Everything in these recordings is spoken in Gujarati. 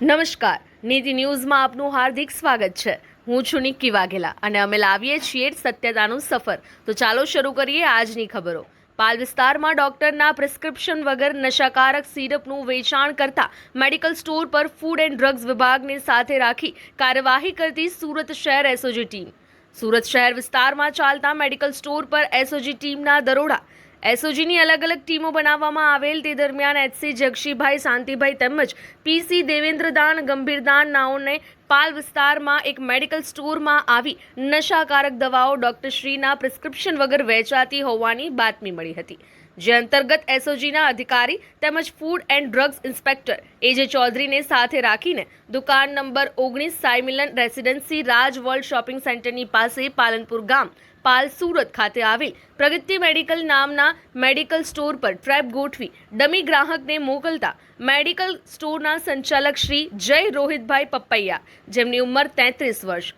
નમસ્કાર. નીતિ ન્યૂઝમાં આપનું હાર્દિક સ્વાગત છે. હું છું નિક્કી વાઘેલા અને અમે લાવીએ છીએ સત્યતાનું સફર. તો ચાલો શરૂ કરીએ આજની ખબરો. પાલ વિસ્તારમાં ડોક્ટરના પ્રિસ્ક્રિપ્શન વગર નશાકારક સિરપનું વેચાણ કરતા મેડિકલ સ્ટોર પર ફૂડ એન્ડ ડ્રગ્સ વિભાગને સાથે રાખી કાર્યવાહી કરતી સુરત શહેર એસઓજી ટીમ. સુરત શહેર વિસ્તારમાં ચાલતા મેડિકલ સ્ટોર પર એસઓજી ટીમના દરોડા એસઓજીની અલગ અલગ ટીમો બનાવવામાં આવેલ તે દરમિયાન એચસી જગશીભાઈ, શાંતિભાઈ તેમજ પીસી દેવેન્દ્રદાન ગંભીરદાન નાઓને પાલ વિસ્તારમાં એક મેડિકલ સ્ટોરમાં આવી નશાકારક દવાઓ ડોક્ટર શ્રીના પ્રિસ્ક્રિપ્શન વગર વેચાતી હોવાની બાતમી મળી હતી. જે અંતર્ગત એસઓજીના અધિકારી તેમજ food and drugs inspector A J ચૌધરીને સાથે રાખીને દુકાન નંબર ઓગણીસ સાયમિલન રેસિડેન્સી રાજ વર્લ્ડ શોપિંગ સેન્ટરની પાસે પાલનપુર ગામ, પાલ સુરત ખાતે આવેલ પ્રગતિ મેડિકલ નામના મેડિકલ સ્ટોર પર ટ્રેપ ગોઠવી ડમી ગ્રાહકને મોકલતા મેડિકલ સ્ટોરના સંચાલક શ્રી જય રોહિતભાઈ પપ્પૈયા જેમની ઉંમર તેત્રીસ વર્ષ.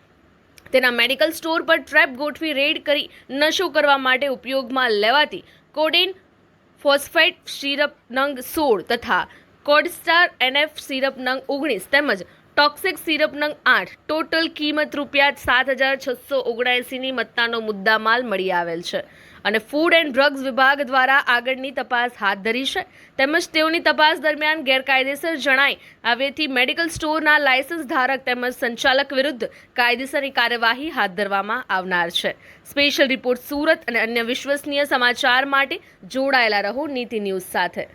તેના મેડિકલ સ્ટોર પર ટ્રેપ ગોઠવી રેડ કરી નશો કરવા માટે ઉપયોગમાં લેવાતી કોડેન ફોસ્ફેટ સિરપ નંગ સોળ તથા કોડસ્ટાર એનએફ સિરપ નંગ ઓગણીસ તેમજ ટોક્સિક સિરપ નંગ આઠ. ટોટલ કિંમત રૂપિયા સાત હજાર છસો ઓગણએંસીની મત્તાનો મુદ્દામાલ મળી આવેલ છે. અને ફૂડ એન્ડ ડ્રગ્સ વિભાગ દ્વારા આગળની તપાસ હાથ ધરી છે. તેમજ તેઓની તપાસ દરમિયાન ગેરકાયદેસર જણાય આવેથી મેડિકલ સ્ટોરના લાયસન્સ ધારક તેમજ સંચાલક વિરુદ્ધ કાયદેસરની કાર્યવાહી હાથ ધરવામાં આવનાર છે. સ્પેશિયલ રિપોર્ટ સુરત અને અન્ય વિશ્વસનીય સમાચાર માટે જોડાયેલા રહો નીતિ ન્યૂઝ સાથે.